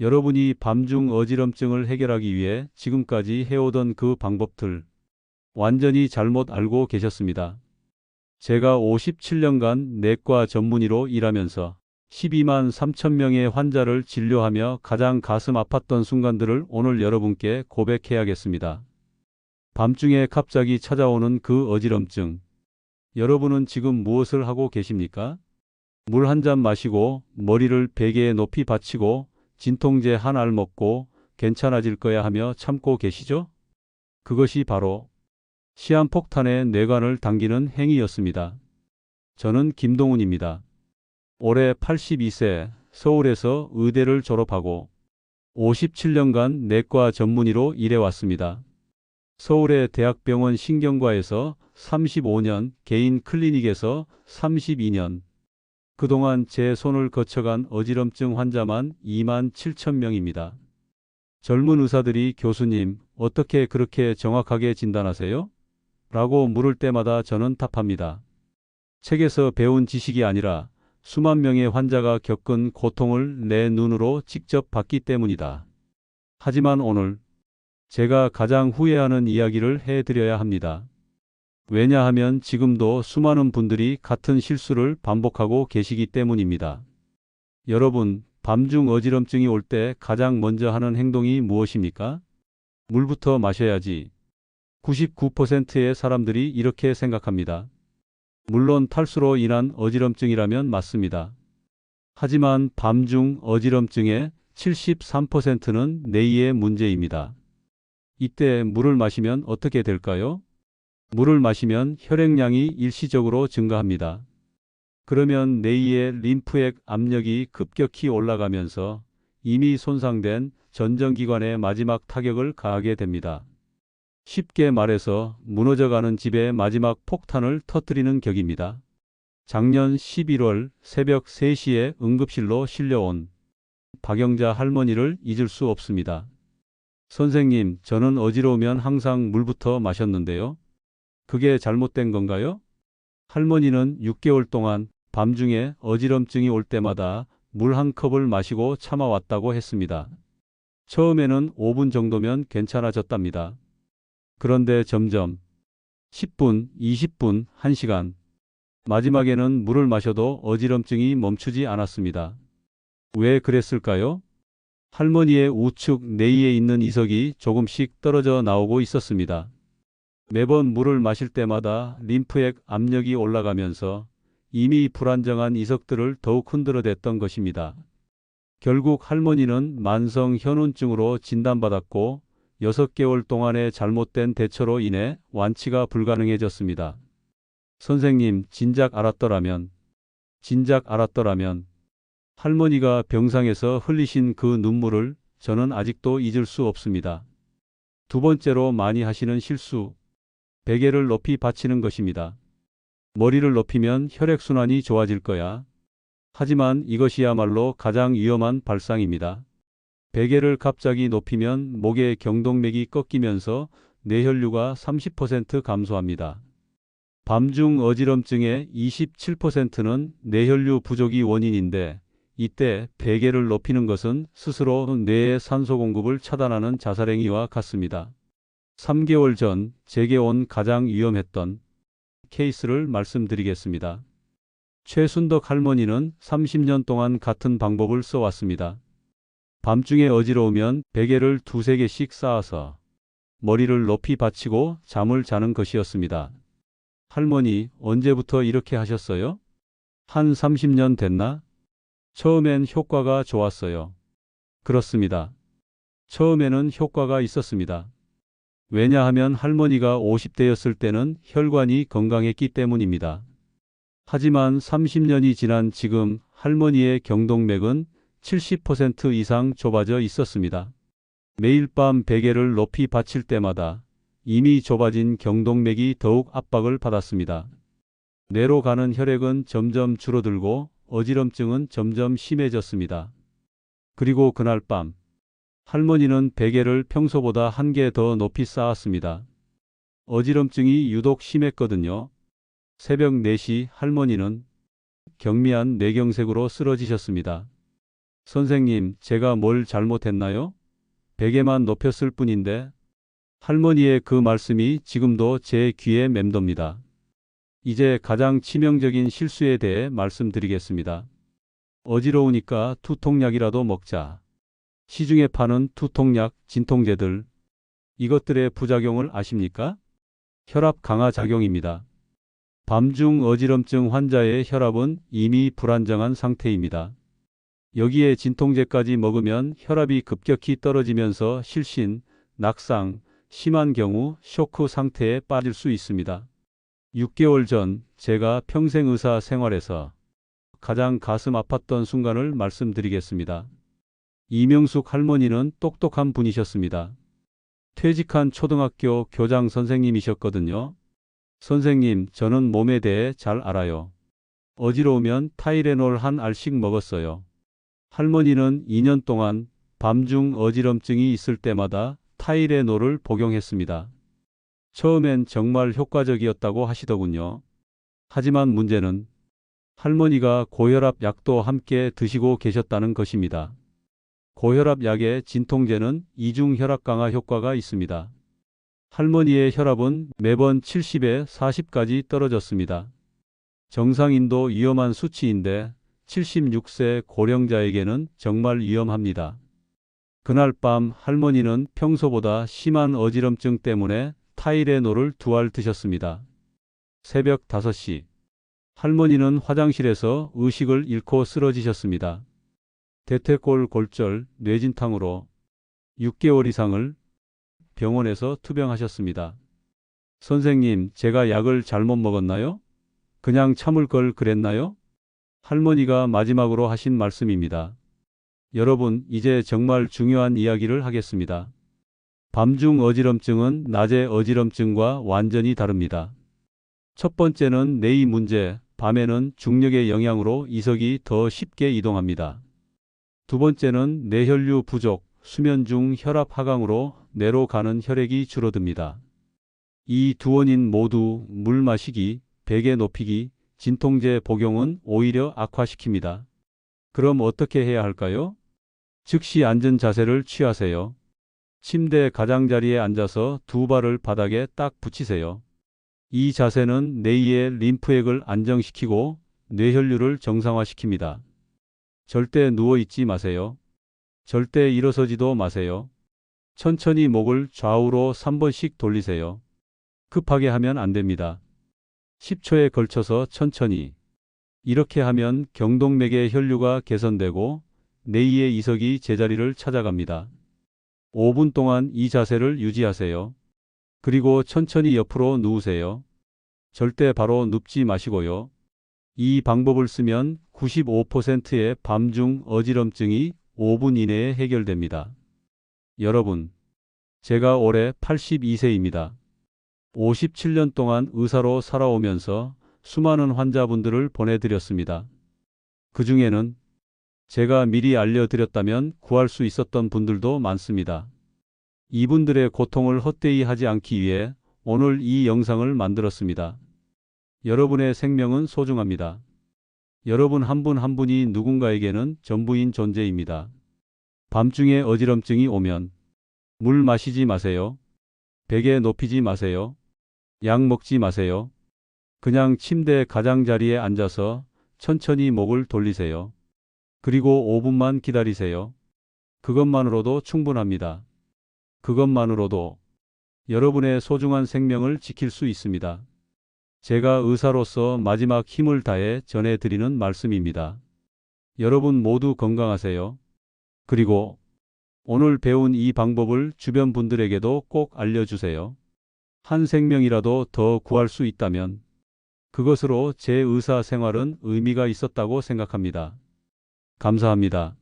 여러분이 밤중 어지럼증을 해결하기 위해 지금까지 해오던 그 방법들 완전히 잘못 알고 계셨습니다. 제가 57년간 내과 전문의로 일하면서 12만 3천 명의 환자를 진료하며 가장 가슴 아팠던 순간들을 오늘 여러분께 고백해야겠습니다. 밤중에 갑자기 찾아오는 그 어지럼증. 여러분은 지금 무엇을 하고 계십니까? 물 한 잔 마시고 머리를 베개에 높이 받치고 진통제 한 알 먹고 괜찮아질 거야 하며 참고 계시죠? 그것이 바로 시한폭탄의 뇌관을 당기는 행위였습니다. 저는 김동훈입니다. 올해 82세 서울에서 의대를 졸업하고 57년간 내과 전문의로 일해왔습니다. 서울의 대학병원 신경과에서 35년, 개인 클리닉에서 32년. 그동안 제 손을 거쳐간 어지럼증 환자만 2만 7천 명입니다. 젊은 의사들이 교수님, 어떻게 그렇게 정확하게 진단하세요? 라고 물을 때마다 저는 답합니다. 책에서 배운 지식이 아니라 수만 명의 환자가 겪은 고통을 내 눈으로 직접 봤기 때문이다. 하지만 오늘 제가 가장 후회하는 이야기를 해드려야 합니다. 왜냐하면 지금도 수많은 분들이 같은 실수를 반복하고 계시기 때문입니다. 여러분, 밤중 어지럼증이 올 때 가장 먼저 하는 행동이 무엇입니까? 물부터 마셔야지. 99%의 사람들이 이렇게 생각합니다. 물론 탈수로 인한 어지럼증이라면 맞습니다. 하지만 밤중 어지럼증의 73%는 뇌의 문제입니다. 이때 물을 마시면 어떻게 될까요? 물을 마시면 혈액량이 일시적으로 증가합니다. 그러면 뇌의 림프액 압력이 급격히 올라가면서 이미 손상된 전정기관에 마지막 타격을 가하게 됩니다. 쉽게 말해서 무너져가는 집의 마지막 폭탄을 터뜨리는 격입니다. 작년 11월 새벽 3시에 응급실로 실려온 박영자 할머니를 잊을 수 없습니다. 선생님, 저는 어지러우면 항상 물부터 마셨는데요. 그게 잘못된 건가요? 할머니는 6개월 동안 밤중에 어지럼증이 올 때마다 물 한 컵을 마시고 참아왔다고 했습니다. 처음에는 5분 정도면 괜찮아졌답니다. 그런데 점점 10분, 20분, 1시간. 마지막에는 물을 마셔도 어지럼증이 멈추지 않았습니다. 왜 그랬을까요? 할머니의 우측 내이에 있는 이석이 조금씩 떨어져 나오고 있었습니다. 매번 물을 마실 때마다 림프액 압력이 올라가면서 이미 불안정한 이석들을 더욱 흔들어댔던 것입니다. 결국 할머니는 만성 현운증으로 진단받았고 6개월 동안의 잘못된 대처로 인해 완치가 불가능해졌습니다. 선생님, 진작 알았더라면, 진작 알았더라면, 할머니가 병상에서 흘리신 그 눈물을 저는 아직도 잊을 수 없습니다. 두 번째로 많이 하시는 실수, 베개를 높이 받치는 것입니다. 머리를 높이면 혈액순환이 좋아질 거야. 하지만 이것이야말로 가장 위험한 발상입니다. 베개를 갑자기 높이면 목의 경동맥이 꺾이면서 뇌혈류가 30% 감소합니다. 밤중 어지럼증의 27%는 뇌혈류 부족이 원인인데 이때 베개를 높이는 것은 스스로 뇌의 산소 공급을 차단하는 자살행위와 같습니다. 3개월 전 제게 온 가장 위험했던 케이스를 말씀드리겠습니다. 최순덕 할머니는 30년 동안 같은 방법을 써왔습니다. 밤중에 어지러우면 베개를 두세 개씩 쌓아서 머리를 높이 받치고 잠을 자는 것이었습니다. 할머니, 언제부터 이렇게 하셨어요? 한 30년 됐나? 처음엔 효과가 좋았어요. 그렇습니다. 처음에는 효과가 있었습니다. 왜냐하면 할머니가 50대였을 때는 혈관이 건강했기 때문입니다. 하지만 30년이 지난 지금 할머니의 경동맥은 70% 이상 좁아져 있었습니다. 매일 밤 베개를 높이 받칠 때마다 이미 좁아진 경동맥이 더욱 압박을 받았습니다. 뇌로 가는 혈액은 점점 줄어들고 어지럼증은 점점 심해졌습니다. 그리고 그날 밤 할머니는 베개를 평소보다 한 개 더 높이 쌓았습니다. 어지럼증이 유독 심했거든요. 새벽 4시 할머니는 경미한 뇌경색으로 쓰러지셨습니다. 선생님, 제가 뭘 잘못했나요? 베개만 높였을 뿐인데 할머니의 그 말씀이 지금도 제 귀에 맴돕니다. 이제 가장 치명적인 실수에 대해 말씀드리겠습니다. 어지러우니까 투통약이라도 먹자. 시중에 파는 투통약, 진통제들. 이것들의 부작용을 아십니까? 혈압 강화 작용입니다. 밤중 어지럼증 환자의 혈압은 이미 불안정한 상태입니다. 여기에 진통제까지 먹으면 혈압이 급격히 떨어지면서 실신, 낙상, 심한 경우 쇼크 상태에 빠질 수 있습니다. 6개월 전 제가 평생 의사 생활에서 가장 가슴 아팠던 순간을 말씀드리겠습니다. 이명숙 할머니는 똑똑한 분이셨습니다. 퇴직한 초등학교 교장 선생님이셨거든요. 선생님, 저는 몸에 대해 잘 알아요. 어지러우면 타이레놀 한 알씩 먹었어요. 할머니는 2년 동안 밤중 어지럼증이 있을 때마다 타이레놀을 복용했습니다. 처음엔 정말 효과적이었다고 하시더군요. 하지만 문제는 할머니가 고혈압 약도 함께 드시고 계셨다는 것입니다. 고혈압 약의 진통제는 이중 혈압 강화 효과가 있습니다. 할머니의 혈압은 매번 70에 40까지 떨어졌습니다. 정상인도 위험한 수치인데 76세 고령자에게는 정말 위험합니다. 그날 밤 할머니는 평소보다 심한 어지럼증 때문에 타이레놀을 두 알 드셨습니다. 새벽 5시. 할머니는 화장실에서 의식을 잃고 쓰러지셨습니다. 대퇴골 골절, 뇌진탕으로 6개월 이상을 병원에서 투병하셨습니다. 선생님, 제가 약을 잘못 먹었나요? 그냥 참을 걸 그랬나요? 할머니가 마지막으로 하신 말씀입니다. 여러분, 이제 정말 중요한 이야기를 하겠습니다. 밤중 어지럼증은 낮의 어지럼증과 완전히 다릅니다. 첫 번째는 뇌의 문제, 밤에는 중력의 영향으로 이석이 더 쉽게 이동합니다. 두 번째는 뇌혈류 부족, 수면 중 혈압 하강으로 뇌로 가는 혈액이 줄어듭니다. 이 두 원인 모두 물 마시기, 베개 높이기, 진통제 복용은 오히려 악화시킵니다. 그럼 어떻게 해야 할까요? 즉시 앉은 자세를 취하세요. 침대 가장자리에 앉아서 두 발을 바닥에 딱 붙이세요. 이 자세는 뇌의 림프액을 안정시키고 뇌혈류를 정상화시킵니다. 절대 누워 있지 마세요. 절대 일어서지도 마세요. 천천히 목을 좌우로 3번씩 돌리세요. 급하게 하면 안 됩니다. 10초에 걸쳐서 천천히. 이렇게 하면 경동맥의 혈류가 개선되고 뇌의 이석이 제자리를 찾아갑니다. 5분 동안 이 자세를 유지하세요. 그리고 천천히 옆으로 누우세요. 절대 바로 눕지 마시고요. 이 방법을 쓰면 95%의 밤중 어지럼증이 5분 이내에 해결됩니다. 여러분, 제가 올해 82세입니다. 57년 동안 의사로 살아오면서 수많은 환자분들을 보내드렸습니다. 그 중에는 제가 미리 알려드렸다면 구할 수 있었던 분들도 많습니다. 이분들의 고통을 헛되이 하지 않기 위해 오늘 이 영상을 만들었습니다. 여러분의 생명은 소중합니다. 여러분 한분한 분이 누군가에게는 전부인 존재입니다. 밤중에 어지럼증이 오면 물 마시지 마세요. 베개 높이지 마세요. 약 먹지 마세요. 그냥 침대 가장자리에 앉아서 천천히 목을 돌리세요. 그리고 5분만 기다리세요. 그것만으로도 충분합니다. 그것만으로도 여러분의 소중한 생명을 지킬 수 있습니다. 제가 의사로서 마지막 힘을 다해 전해드리는 말씀입니다. 여러분 모두 건강하세요. 그리고 오늘 배운 이 방법을 주변 분들에게도 꼭 알려주세요. 한 생명이라도 더 구할 수 있다면 그것으로 제 의사 생활은 의미가 있었다고 생각합니다. 감사합니다.